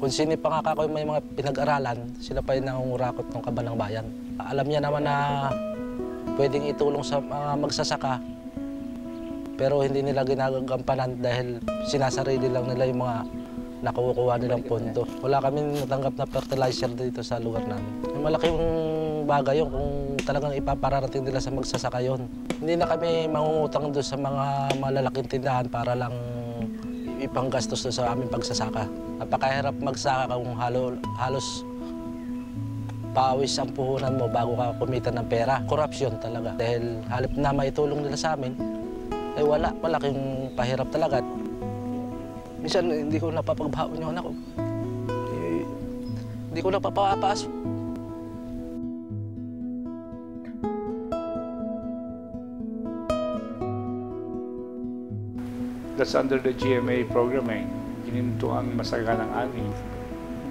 Kung sino pa nga kako may mga pinag-aralan, sila pa yung nangungurakot ng kaban ng bayan. Alam niya naman na pwedeng itulong sa mga magsasaka, pero hindi nila ginagampanan dahil sinasarili lang nila yung mga nakukuha nilang pondo. Wala kami natanggap na fertilizer dito sa lugar namin. Malaking bagay yun kung talagang ipapararating nila sa magsasaka yun. Hindi na kami mangungutang doon sa mga malalaking tindahan para lang ipanggastos doon sa aming pagsasaka. Napakahirap magsaka kung halo, halos pawis ang puhunan mo bago ka kumita ng pera. Korupsyon talaga. Dahil halip na maitulong nila sa amin, eh wala, malaking pahirap talaga. Minsan hindi ko napapagbaon yung anak ko. Eh, hindi ko napapapasok. That's under the GMA programming. Gininto ang masaganang ani.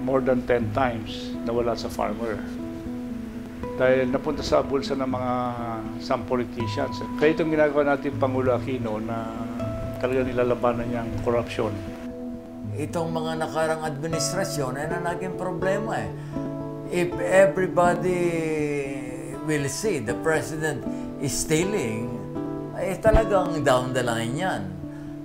More than 10 times nawala sa farmer. Dahil napunta sa bulsa ng mga some politicians. Kaya itong ginagawa natin Pangulo Aquino na talaga nilalabanan niya ang corruption. Itong mga nakarang administrasyon ay na problema eh. If everybody will see the president is stealing, ay talagang down the line yan.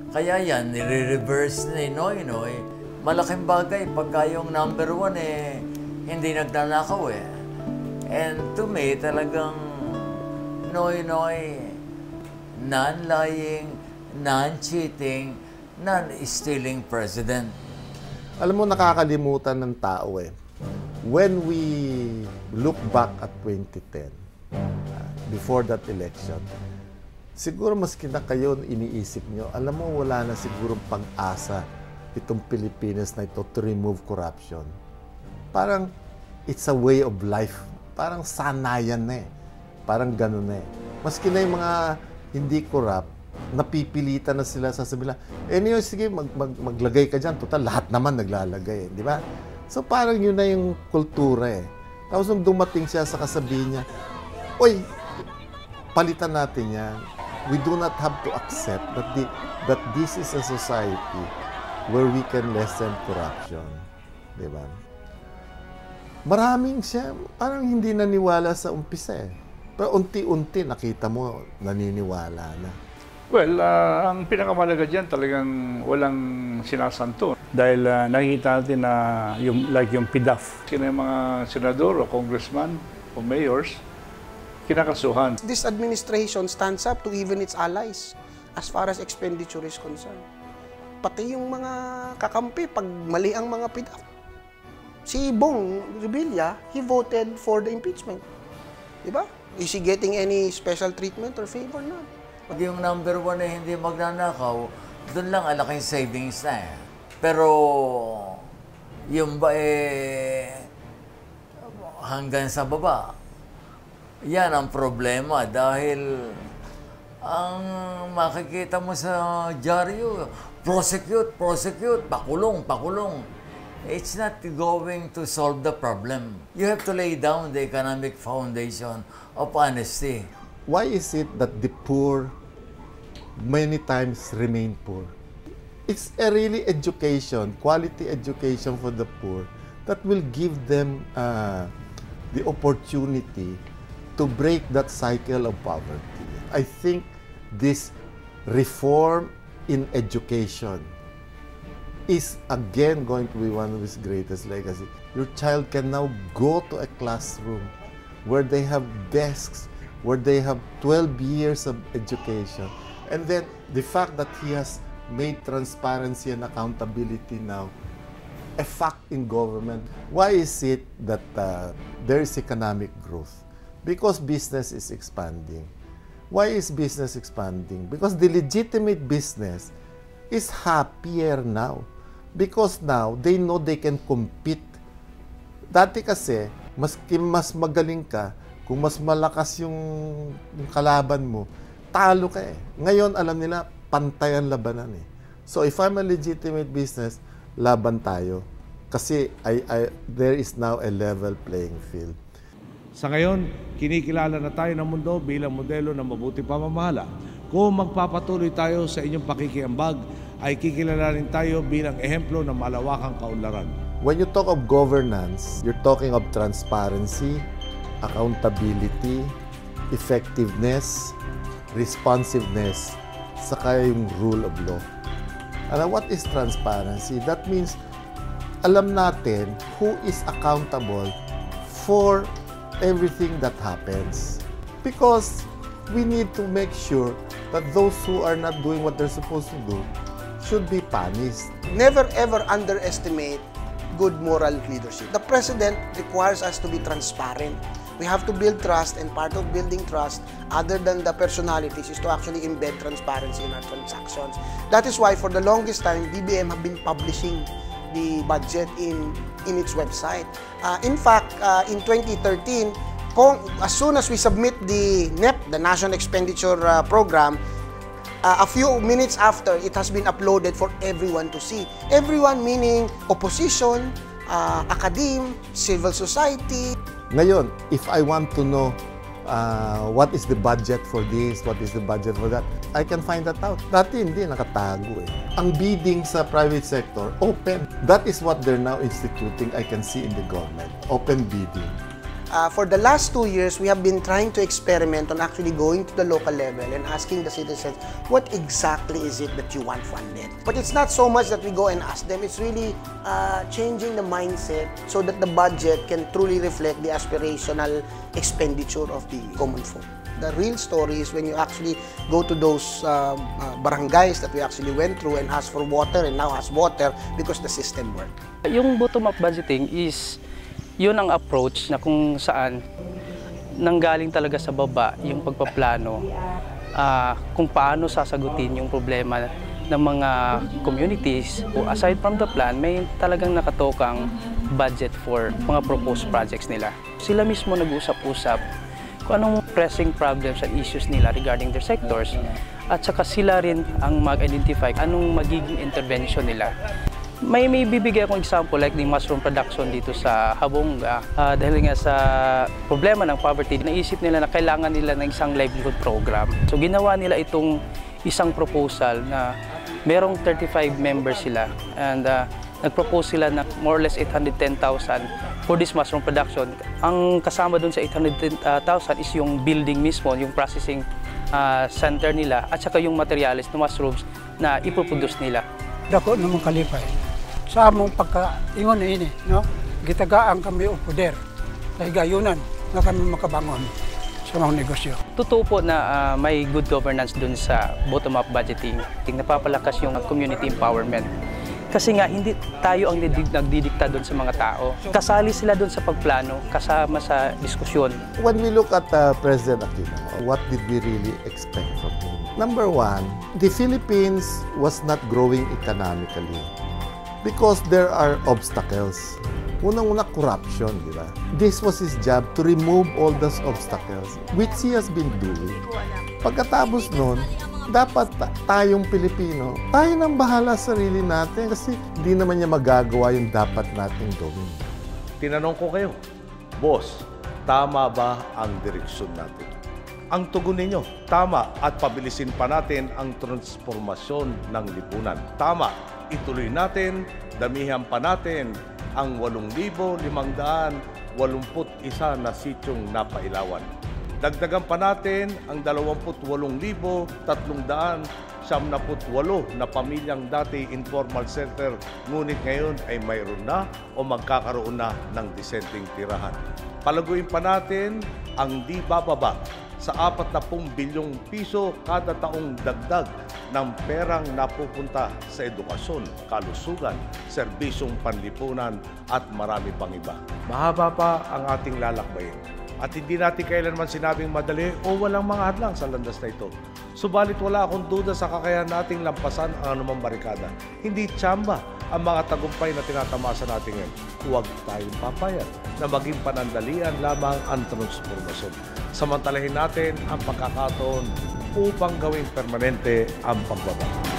Kaya yan, nire-reverse ni Noy Noy. Malaking bagay pagka yung number one eh, hindi nagnanakaw eh. And to me, talagang Noy Noy, non-lying, non-cheating, non-stealing president. Alam mo, nakakalimutan ng tao eh. When we look back at 2010, uh, before that election, siguro maski na kayo iniisip nyo, alam mo, wala na siguro pag-asa itong Pilipinas na ito to remove corruption. Parang it's a way of life. Parang sanayan na eh. Parang ganun na eh. Maski na yung mga hindi corrupt, napipilitan na sila sa eh niyo, sige, mag, mag, maglagay ka dyan. Total, lahat naman naglalagay eh. Di ba? So parang yun na yung kultura eh. Tapos nung dumating siya sa kasabihin niya, Oy, palitan natin yan. We do not have to accept that, the, that this is a society where we can lessen corruption. Di ba? Maraming siya, parang hindi naniwala sa umpisa eh. Pero unti-unti nakita mo, naniniwala na. Well, ah, ang pinakamalaga dyan talagang walang sinasanto. Dahil ah, nakikita natin na yung, like yung PIDAF, sino yung mga senador o congressman o mayors, kinakasuhan. This administration stands up to even its allies as far as expenditure is concerned. Pati yung mga kakampi, pag mali ang mga PIDAF. Si Bong Revilla, he voted for the impeachment. Di ba? Is he getting any special treatment or favor? No. Pag yung number one ay hindi magnanakaw, doon lang alaking savings na eh. Pero yung ba eh hanggang sa baba, yan ang problema dahil ang makikita mo sa dyaryo, prosecute, prosecute, pakulong, pakulong. It's not going to solve the problem. You have to lay down the economic foundation of honesty. Why is it that the poor many times remain poor? It's a really education, quality education for the poor that will give them uh, the opportunity to break that cycle of poverty. I think this reform in education is again going to be one of his greatest legacy. Your child can now go to a classroom where they have desks, where they have 12 years of education. And then the fact that he has made transparency and accountability now a fact in government. Why is it that uh, there is economic growth? Because business is expanding. Why is business expanding? Because the legitimate business is happier now. Because now, they know they can compete. Dati kasi, maski mas magaling ka, kung mas malakas yung, yung kalaban mo, talo ka eh. Ngayon, alam nila, pantay ang labanan eh. So, if I'm a legitimate business, laban tayo. Kasi I, I, there is now a level playing field. Sa ngayon, kinikilala na tayo ng mundo bilang modelo ng mabuti pamamahala. Kung magpapatuloy tayo sa inyong pakikiambag ay kikilalanin tayo bilang ehemplo ng malawakang kaunlaran. When you talk of governance, you're talking of transparency, accountability, effectiveness, responsiveness, saka yung rule of law. Ano, what is transparency? That means alam natin who is accountable for everything that happens. Because we need to make sure that those who are not doing what they're supposed to do should be punished. Never ever underestimate good moral leadership. The president requires us to be transparent. We have to build trust and part of building trust other than the personalities is to actually embed transparency in our transactions. That is why for the longest time BBM have been publishing the budget in in its website. Uh, in fact, uh, in 2013, kung, as soon as we submit the NEP, the National Expenditure uh, Program, uh, a few minutes after, it has been uploaded for everyone to see. Everyone meaning opposition, uh, academe, civil society. Ngayon, if I want to know uh, what is the budget for this, what is the budget for that, I can find that out. Dati hindi, nakatago eh. Ang bidding sa private sector, open. That is what they're now instituting, I can see in the government. Open bidding. Uh, for the last two years, we have been trying to experiment on actually going to the local level and asking the citizens, what exactly is it that you want funded? But it's not so much that we go and ask them, it's really uh, changing the mindset so that the budget can truly reflect the aspirational expenditure of the common folk. The real story is when you actually go to those um, uh, barangays that we actually went through and ask for water and now has water because the system worked. Yung bottom-up budgeting is yun ang approach na kung saan nanggaling talaga sa baba yung pagpaplano ah, kung paano sasagutin yung problema ng mga communities. Aside from the plan, may talagang nakatokang budget for mga proposed projects nila. Sila mismo nag-usap-usap kung anong pressing problems and issues nila regarding their sectors at saka sila rin ang mag-identify anong magiging intervention nila may may bibigay akong example like the mushroom production dito sa Habonga Ah, dahil nga sa problema ng poverty, naisip nila na kailangan nila ng isang livelihood program. So ginawa nila itong isang proposal na merong 35 members sila and ah, nag-propose sila na more or less 810,000 for this mushroom production. Ang kasama dun sa 810,000 is yung building mismo, yung processing ah, center nila at saka yung materials ng mushrooms na ipoproduce nila. dako namang kalipay. Sa among pagkaingon ini, no? Gitagaan kami o poder. Dahil gayunan na kami makabangon sa mga negosyo. Totoo po na ah, may good governance dun sa bottom-up budgeting. Napapalakas yung community empowerment. Kasi nga, hindi tayo ang nagdi- nagdidikta dun sa mga tao. Kasali sila dun sa pagplano, kasama sa diskusyon. When we look at uh, President Aquino, what did we really expect from him? Number one, the Philippines was not growing economically because there are obstacles. Unang-una, corruption, di ba? This was his job to remove all those obstacles, which he has been doing. Pagkatapos nun, dapat ta- tayong Pilipino, tayo nang bahala sa sarili natin kasi hindi naman niya magagawa yung dapat nating gawin. Tinanong ko kayo, Boss, tama ba ang direksyon natin? Ang tugon ninyo, tama at pabilisin pa natin ang transformasyon ng lipunan. Tama, ituloy natin, damihan pa natin ang 8,581 na sityong napailawan. Dagdagan pa natin ang 28,378 na pamilyang dati informal sector ngunit ngayon ay mayroon na o magkakaroon na ng disenteng tirahan. Palaguin pa natin ang di bababa sa 40 bilyong piso kada taong dagdag ng perang napupunta sa edukasyon, kalusugan, serbisyong panlipunan at marami pang iba. Mahaba pa ang ating lalakbayin. At hindi natin kailanman sinabing madali o walang mga hadlang sa landas na ito. Subalit wala akong duda sa kakayahan nating lampasan ang anumang barikada. Hindi tsamba ang mga tagumpay na tinatamasa natin ngayon. Huwag tayong papayag na maging panandalian lamang ang transformasyon. Samantalahin natin ang pagkakataon upang gawing permanente ang pagbabago.